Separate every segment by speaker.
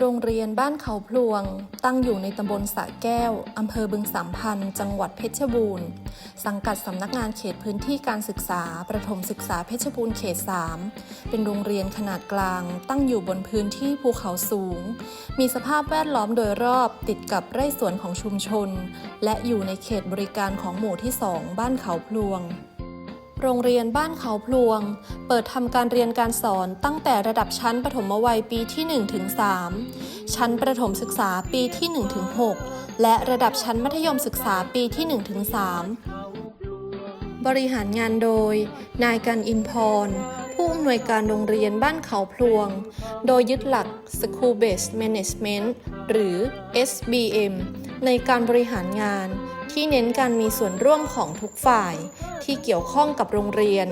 Speaker 1: โรงเรียนบ้านเขาพลวง ตั้งอยู่ในตำบลสะแก้ว อำเภอบึงสามพันธ์ จังหวัดเพชรบูรณ์ สังกัดสำนักงานเขตพื้นที่การศึกษา ประถมศึกษาเพชรบูรณ์เขต 3 เป็นโรงเรียนขนาดกลาง ตั้งอยู่บนพื้นที่ภูเขาสูง มีสภาพแวดล้อมโดยรอบติดกับไร่สวนของชุมชน และอยู่ในเขตบริการของหมู่ที่ 2 บ้านเขาพลวง โรงเรียนบ้านเขาพลวง เปิดทำการเรียนการสอนตั้งแต่ระดับชั้นประถมวัยปีที่1ถึง3ชั้นประถมศึกษาปีที่1ถึง6และระดับชั้นมัธยมศึกษาปีที่1ถึง3บริหารงานโดย นายกันอินพร ผู้อำนวยการโรงเรียนบ้านเขาพลวง โดยยึดหลัก School Based Management หรือ SBM ในการบริหารงานที่เน้นการมีส่วนร่วมของทุกฝ่าย ที่เกี่ยวข้องกับโรงเรียน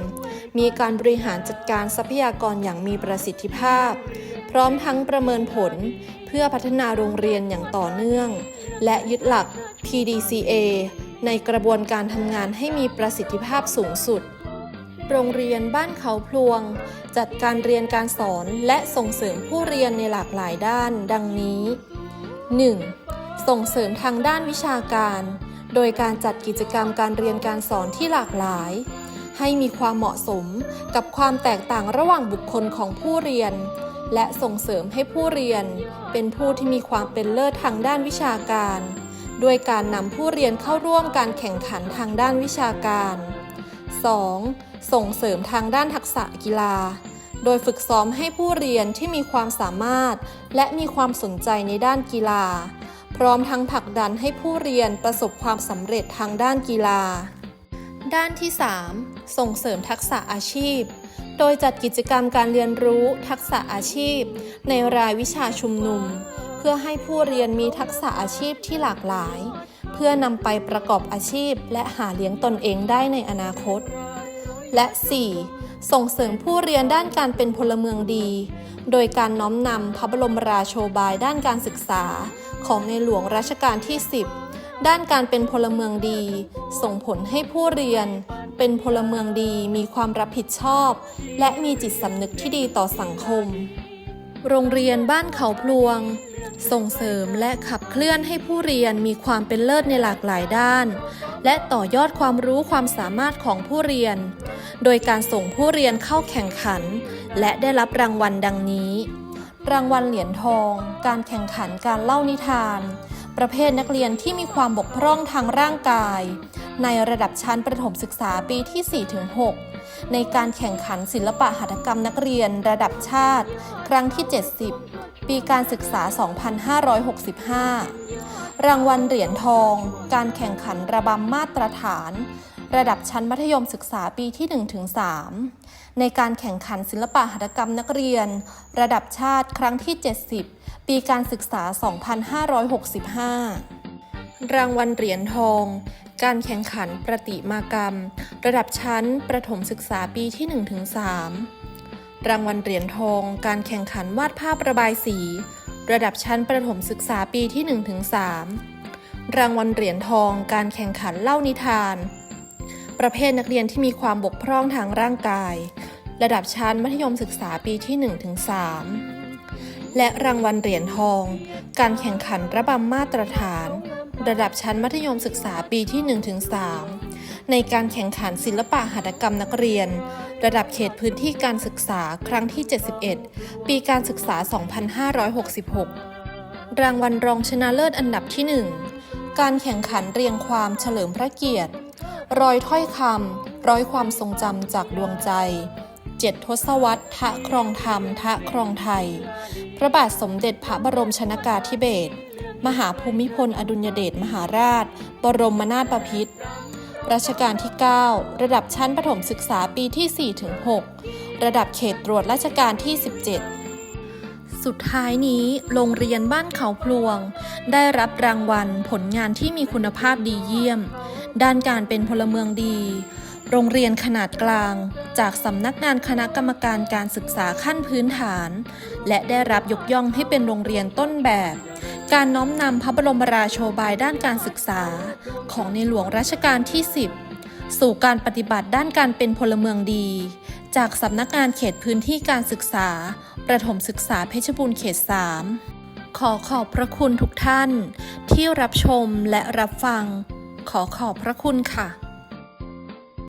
Speaker 1: มีการบริหารจัดการทรัพยากรอย่างมีประสิทธิภาพ พร้อมทั้งประเมินผลเพื่อพัฒนาโรงเรียนอย่างต่อเนื่อง และยึดหลัก PDCA ในกระบวนการทำงานให้มีประสิทธิภาพสูงสุด โรงเรียนบ้านเขาพลวง จัดการเรียนการสอนและส่งเสริมผู้เรียนในหลากหลายด้าน ดังนี้ 1. ส่งเสริมทางด้านวิชาการ โดยการจัดกิจกรรมการเรียนการสอนที่หลากหลาย ให้มีความเหมาะสมกับความแตกต่างระหว่างบุคคลของผู้เรียน และส่งเสริมให้ผู้เรียน เป็นผู้ที่มีความเป็นเลิศทางด้านวิชาการ ด้วยการนำผู้เรียนเข้าร่วมการแข่งขันทางด้านวิชาการ 2. ส่งเสริมทางด้านทักษะกีฬา โดยฝึกซ้อมให้ผู้เรียนที่มีความสามารถ และมีความสนใจในด้านกีฬา พร้อมทั้งผลักดันให้ผู้เรียนประสบความสำเร็จทางด้านกีฬา ด้านที่ 3 ส่งเสริมทักษะอาชีพ โดยจัดกิจกรรมการเรียนรู้ทักษะอาชีพ ในรายวิชาชุมนุม เพื่อให้ผู้เรียนมีทักษะอาชีพที่หลากหลาย เพื่อนำไปประกอบอาชีพ และหาเลี้ยงตนเองได้ในอนาคต และ 4. ส่งเสริมผู้เรียนด้านการเป็นพลเมืองดี โดยการน้อมนำพระบรมราโชบายด้านการศึกษา ของในหลวงรัชกาลที่ 10 ด้านการเป็นพลเมืองดี ส่งผลให้ผู้เรียน เป็นพลเมืองดีมีความรับผิดชอบ และมีจิตสำนึกที่ดีต่อสังคม โรงเรียนบ้านเขาพลวง ส่งเสริมและขับเคลื่อนให้ผู้เรียนมีความเป็นเลิศในหลากหลายด้าน และต่อยอดความรู้ความสามารถของผู้เรียน โดยการส่งผู้เรียนเข้าแข่งขัน และได้รับรางวัลดังนี้ รางวัลเหรียญทอง การแข่งขันการเล่านิทาน ประเภทนักเรียนที่มีความบกพร่องทางร่างกาย ในระดับชั้นประถมศึกษาปีที่ 4-6 ในการแข่งขันศิลปะหัตถกรรมนักเรียนระดับชาติ ครั้งที่ 70 ปีการศึกษา 2565 รางวัลเหรียญทอง การแข่งขันระบำมาตรฐาน ระดับชั้นมัธยมศึกษาปีที่ 1-3 ในการแข่งขันศิลปะหัตถกรรมนักเรียน ระดับชาติครั้งที่ 70 ปีการศึกษา 2565 รางวัลเหรียญทอง การแข่งขันประติมากรรม ระดับชั้นประถมศึกษาปีที่ 1-3 รางวัลเหรียญทอง การแข่งขันวาดภาพระบายสี ระดับชั้นประถมศึกษาปีที่ 1-3รางวัลเหรียญทองการแข่งขันเล่านิทาน ประเภทนักเรียนที่มีความบกพร่องทางร่างกาย ระดับชั้นมัธยมศึกษาปีที่ 1-3 และรางวัลเหรียญทอง การแข่งขันระบำมาตรฐาน ระดับชั้นมัธยมศึกษาปีที่ 1-3 ในการแข่งขันศิลปะหัตถกรรมนักเรียน ระดับเขตพื้นที่การศึกษาครั้งที่ 71 ปีการศึกษา 2566 รางวัลรองชนะเลิศอันดับที่ 1 การแข่งขันเรียงความเฉลิมพระเกียรติ รอยถ้อยคำร้อยความทรงจำจากดวงใจเจ็ดทศวรรษทะครองธรรมทะครองไทย พระบาทสมเด็จพระบรมชนากาธิเบศรมหาภูมิพลอดุลยเดชมหาราช บรมนาถบพิตรรัชกาลที่ 9 ระดับชั้นประถมศึกษาปีที่4-6ระดับเขตตรวจราชการที่ 17 สุดท้ายนี้โรงเรียนบ้านเขาพลวง ได้รับรางวัลผลงานที่มีคุณภาพดีเยี่ยม ด้านการเป็นพลเมืองดี โรงเรียนขนาดกลาง จากสำนักงานคณะกรรมการการศึกษาขั้นพื้นฐาน และได้รับยกย่องให้เป็นโรงเรียนต้นแบบ การน้อมนำพระบรมราโชบายด้านการศึกษา ของในหลวงรัชกาลที่ 10 สู่การปฏิบัติด้านการเป็นพลเมืองดี จากสำนักงานเขตพื้นที่การศึกษา ประถมศึกษาเพชรบูรณ์เขต 3ขอขอบพระคุณทุกท่านที่รับชมและรับฟัง ขอขอบพระคุณค่ะ